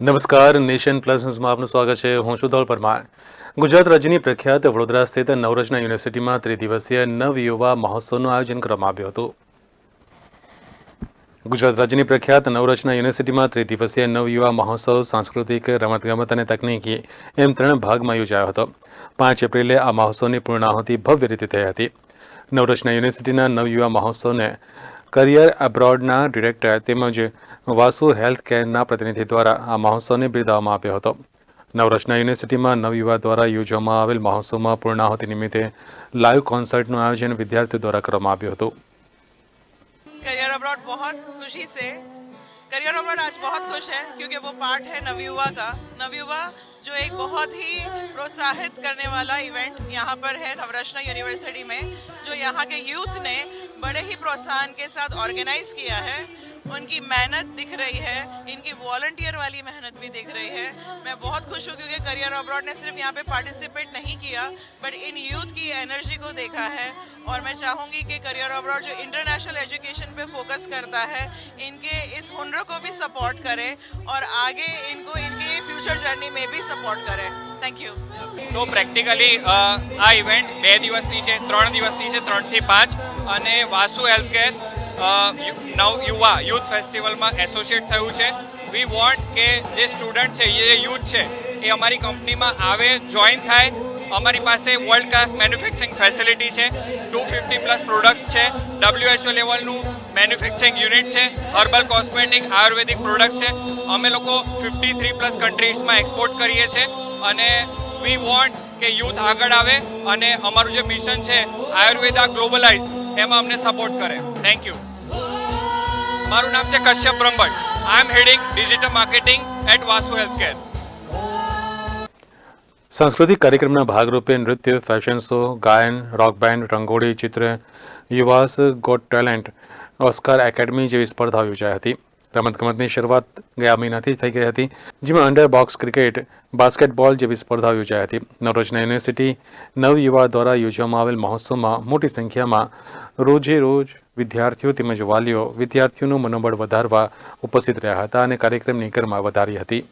નમસ્કાર, nation plus ન્યૂઝમાં આપનું સ્વાગત છે. હું છું ધોલ પરમાર. ગુજરાત રાજ્યની પ્રખ્યાત વડોદરા સ્થિત નવરચના યુનિવર્સિટીમાં ત્રિદિવસીય નવ યુવા મહોત્સવનું આયોજન કરવામાં આવ્યું હતું. ગુજરાત રાજ્યની પ્રખ્યાત નવરચના યુનિવર્સિટીમાં ત્રિદિવસીય નવ યુવા મહોત્સવ સાંસ્કૃતિક, રમતગમત અને તકનીકી એમ ત્રણ ભાગમાં યોજાયો હતો. પાંચ એપ્રિલે આ મહોત્સવની પૂર્ણાહુતિ ભવ્ય રીતે થઈ હતી. નવરચના યુનિવર્સિટીના નવ યુવા મહોત્સવને કરિયર એબ્રોડના ડિરેક્ટર તેમજ વાસુ હેલ્થ કેરના પ્રતિનિધિ દ્વારા આ મહોત્સવને બિરદાવવામાં આવ્યો હતો. નવરચના યુનિવર્સિટીમાં નવયુવા દ્વારા યોજવામાં આવેલ મહોત્સવમાં પૂર્ણાહુતિ નિમિત્તે લાઈવ કોન્સર્ટનું આયોજન વિદ્યાર્થીઓ દ્વારા કરવામાં આવ્યું હતું. કરિયર અબ્રોડ બહુ ખુશી સે करियर अवार्ड आज बहुत खुश है, क्योंकि वो पार्ट है नवयुवा का। नवयुवा जो एक बहुत ही प्रोत्साहित करने वाला इवेंट यहाँ पर है नवरत्ना यूनिवर्सिटी में, जो यहाँ के यूथ ने बड़े ही प्रोत्साहन के साथ ऑर्गेनाइज किया है। उनकी मेहनत दिख रही है इनकी वॉलंटियर वाली मेहनत भी दिख रही है मैं बहुत खुश हूँ क्योंकि करियर अब्रॉड ने सिर्फ यहाँ पे पार्टिसिपेट नहीं किया बट इन यूथ की एनर्जी को देखा है और मैं चाहूँगी कि करियर अब्रॉड जो इंटरनेशनल एजुकेशन पे फोकस करता है इनके इस हुनर को भी सपोर्ट करे और आगे इनको इनके फ्यूचर जर्नी में भी सपोर्ट करे थैंक यू તો પ્રેક્ટિકલી આ ઇવેન્ટ બે દિવસની છે ત્રણ દિવસની છે ત્રણથી પાંચ અને વાસુ હેલ્થકેર નવ યુવા યુથ ફેસ્ટિવલમાં એસોસિએટ થયું છે. વી વોન્ટ કે જે સ્ટુડન્ટ છે જે યુથ છે, એ અમારી કંપનીમાં આવે, જોઈન થાય. અમારી પાસે વર્લ્ડ ક્લાસ મેન્યુફેક્ચરિંગ ફેસિલિટી છે. ટુ ફિફ્ટી પ્લસ પ્રોડક્ટ્સ છે. ડબ્લ્યુએચઓ લેવલનું મેન્યુફેક્ચરિંગ યુનિટ છે. હર્બલ કોસ્મેટિક આયુર્વેદિક પ્રોડક્ટ્સ છે. અમે લોકો ફિફ્ટી થ્રી પ્લસ કન્ટ્રીઝમાં એક્સપોર્ટ કરીએ છીએ અને વી વોન્ટ કે યુથ આગળ આવે અને અમારું જે મિશન છે આયુર્વેદા ગ્લોબલાઇઝ એમાં અમને સપોર્ટ કરે. થેન્ક યુ મારું નામ છે Kashyap Brahmbhatt I'm heading digital marketing at Vasu healthcare સાંસ્કૃતિક કાર્યક્રમના ભાગરૂપે નૃત્ય ફેશન શો ગાયન રોક બેન્ડ રંગોળી, ચિત્ર, Yuva's got talent Oscar academy જેવી સ્પર્ધાઓ યોજાઈ હતી. રમતગમતની શરૂઆત ગયા મહિનાથી જ થઈ ગઈ હતી, જેમાં અંડર બોક્સ ક્રિકેટ બાસ્કેટબોલ જેવી સ્પર્ધાઓ યોજાઈ હતી. નવરોજના યુનિવર્સિટી નવયુવા દ્વારા યોજવામાં આવેલ મહોત્સવમાં મોટી સંખ્યામાં રોજે રોજ વિદ્યાર્થીઓ તેમજ વાલીઓ વિદ્યાર્થીઓનું મનોબળ વધારવા ઉપસ્થિત રહ્યા હતા અને કાર્યક્રમની ગરમા વધારી હતી.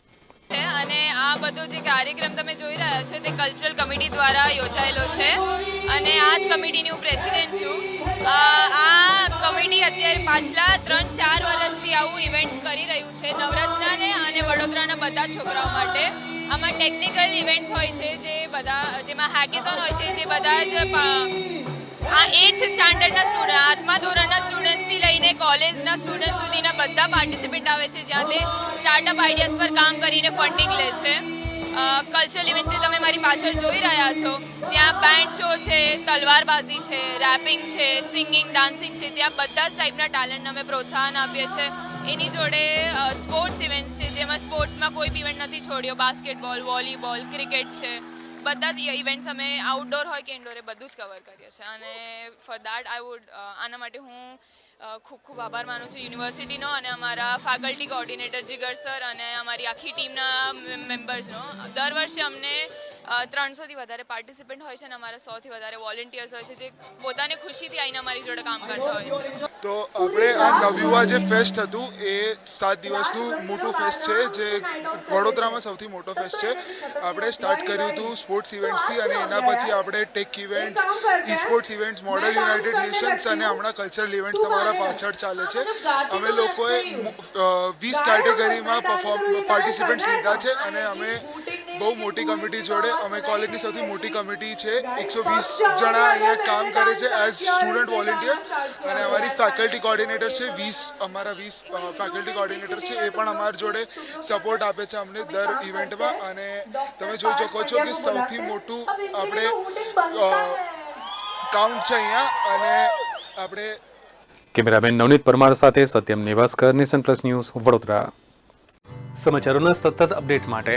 છે અને આ બધો જે કાર્યક્રમ તમે જોઈ રહ્યા છો તે કલ્ચરલ કમિટી દ્વારા યોજાયેલો છે. અને આ જ કમિટીની હું પ્રેસિડેન્ટ છું. આ કમિટી અત્યારે પાછલા ત્રણ ચાર વર્ષથી આવું ઇવેન્ટ કરી રહ્યું છે નવરત્નાને અને વડોદરાના બધા છોકરાઓ માટે. આમાં ટેકનિકલ ઇવેન્ટ્સ હોય છે જે બધા, જેમાં હેકેથોન હોય છે જે બધા જ આ એઇથ સ્ટાન્ડર્ડના સ્ટુડન્ટ આઠમા ધોરણના સ્ટુડન્ટથી લઈને કોલેજના સ્ટુડન્ટ સુધીના બધા પાર્ટિસિપન્ટ આવે છે જ્યાં તે સ્ટાર્ટઅપ આઈડિયાઝ પર કામ કરીને ફંડિંગ લે છે. કલ્ચરલ ઇવેન્ટ જે તમે મારી પાછળ જોઈ રહ્યા છો, ત્યાં બેન્ડ શો છે, તલવારબાજી છે રેપિંગ છે સિંગિંગ ડાન્સિંગ છે, ત્યાં બધા જ ટાઈપના ટેલેન્ટને અમે પ્રોત્સાહન આપીએ છીએ. એની જોડે સ્પોર્ટ્સ ઇવેન્ટ્સ છે, જેમાં સ્પોર્ટ્સમાં કોઈ ઇવેન્ટ નથી છોડ્યો. બાસ્કેટબોલ વોલીબોલ ક્રિકેટ છે. બધા જ ઇવેન્ટ્સ અમે આઉટડોર હોય કે ઇન્ડોર બધું જ કવર કરીએ છીએ. અને ફોર દેટ આઈ વુડ આના માટે હું ખૂબ ખૂબ આભાર માનું છું યુનિવર્સિટીનો અને અમારા ફેકલ્ટી કોઓર્ડિનેટર જીગર સર અને અમારી આખી ટીમના મેમ્બર્સનો દર વર્ષે અમને ત્રણસોથી વધારે પાર્ટિસિપન્ટ હોય છે અને અમારા સોથી વધારે વોલેન્ટિયર્સ હોય છે જે પોતાની ખુશીથી આવીને અમારી જોડે કામ કરતા હોય છે. તો આપણે આ નવયુવા જે ફેસ્ટ હતું એ સાત દિવસનું મોટું ફેસ્ટ છે, જે વડોદરામાં સૌથી મોટો ફેસ્ટ છે. આપણે સ્ટાર્ટ કર્યું હતું સ્પોર્ટ્સ ઇવેન્ટ્સથી અને એના પછી આપણે tech events E sports events model United Nations અને હમણાં કલ્ચરલ ઇવેન્ટ્સ તમારા પાછળ ચાલે છે. અમે લોકોએ વીસ કેટેગરીમાં પરફોર્મ પાર્ટિસિપન્ટ્સ લીધા છે અને અમે બહુ મોટી કમિટી જોડે અમે કોલેજની સૌથી મોટી કમિટી છે એકસો વીસ જણા અહીંયા કામ કરે છે એઝ સ્ટુડન્ટ વોલેન્ટિયર્સ અને અમારી ફેકલ્ટી કોઓર્ડિનેટર છે વીસ અમારા વીસ ફેકલ્ટી કોઓર્ડિનેટર છે એ પણ અમારી જોડે સપોર્ટ આપે છે અમને દર ઇવેન્ટમાં અને તમે જોઈ શકો છો કે સૌથી મોટું આપણે કાઉન્ટ છે અહીંયા. અને આપણે કેમેરામેન નવનીત પરમાર સાથે Satyam Nivaskar nation plus news Vadodara. સમાચારોના સતત અપડેટ માટે